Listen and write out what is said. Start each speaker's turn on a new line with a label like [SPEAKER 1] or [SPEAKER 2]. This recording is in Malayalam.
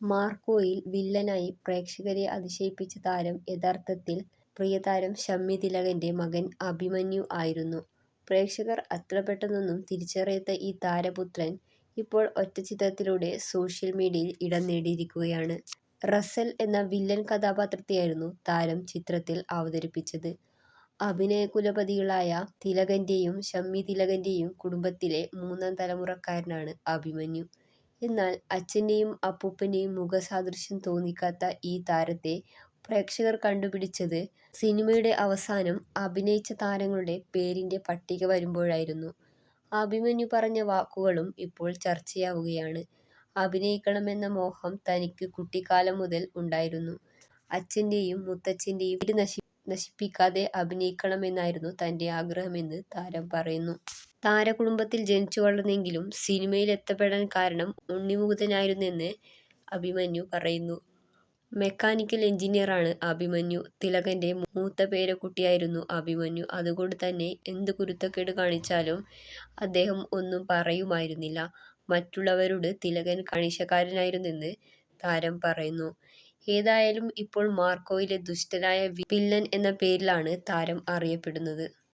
[SPEAKER 1] മാർക്കോയിൽ വില്ലനായി പ്രേക്ഷകരെ അതിശയിപ്പിച്ച താരം യഥാർത്ഥത്തിൽ പ്രിയതാരം ഷമ്മി തിലകന്റെ മകൻ അഭിമന്യു ആയിരുന്നു. പ്രേക്ഷകർ അത്ര പെട്ടെന്നൊന്നും തിരിച്ചറിയാത്ത ഈ താരപുത്രൻ ഇപ്പോൾ ഒറ്റ ചിത്രത്തിലൂടെ സോഷ്യൽ മീഡിയയിൽ ഇടം നേടിയിരിക്കുകയാണ്. റസ്സൽ എന്ന വില്ലൻ കഥാപാത്രത്തെയായിരുന്നു താരം ചിത്രത്തിൽ അവതരിപ്പിച്ചത്. അഭിനയകുലപതികളായ തിലകന്റെയും ഷമ്മി തിലകന്റെയും കുടുംബത്തിലെ മൂന്നാം തലമുറക്കാരനാണ് അഭിമന്യു. എന്നാൽ അച്ഛന്റെയും അപ്പൂപ്പന്റെയും മുഖസാദൃശ്യം തോന്നിക്കാത്ത ഈ താരത്തെ പ്രേക്ഷകർ കണ്ടുപിടിച്ചത് സിനിമയുടെ അവസാനം അഭിനയിച്ച താരങ്ങളുടെ പേരിന്റെ പട്ടിക വരുമ്പോഴായിരുന്നു. അഭിമന്യു പറഞ്ഞ വാക്കുകളും ഇപ്പോൾ ചർച്ചയാവുകയാണ്. അഭിനയിക്കണമെന്ന മോഹം തനിക്ക് കുട്ടിക്കാലം മുതൽ ഉണ്ടായിരുന്നു. അച്ഛന്റെയും മുത്തച്ഛന്റെയും പേര് നശിപ്പിക്കാതെ അഭിനയിക്കണമെന്നായിരുന്നു തന്റെ ആഗ്രഹമെന്ന് താരം പറയുന്നു. താരകുടുംബത്തിൽ ജനിച്ചുവളർന്നെങ്കിലും സിനിമയിൽ എത്തപ്പെടാൻ കാരണം ഉണ്ണിമുകുന്ദനായിരുന്നെന്ന് അഭിമന്യു പറയുന്നു. മെക്കാനിക്കൽ എൻജിനീയറാണ് അഭിമന്യു. തിലകന്റെ മൂത്ത പേരക്കുട്ടിയായിരുന്നു അഭിമന്യു. അതുകൊണ്ട് തന്നെ എന്ത് കുരുത്തക്കേട് കാണിച്ചാലും അദ്ദേഹം ഒന്നും പറയുമായിരുന്നില്ല. മറ്റുള്ളവരോട് തിലകൻ കണിശക്കാരനായിരുന്നെന്ന് താരം പറയുന്നു. ഏതായാലും ഇപ്പോൾ മാർക്കോയിലെ ദുഷ്ടനായ വില്ലൻ എന്ന പേരിലാണ് താരം അറിയപ്പെടുന്നത്.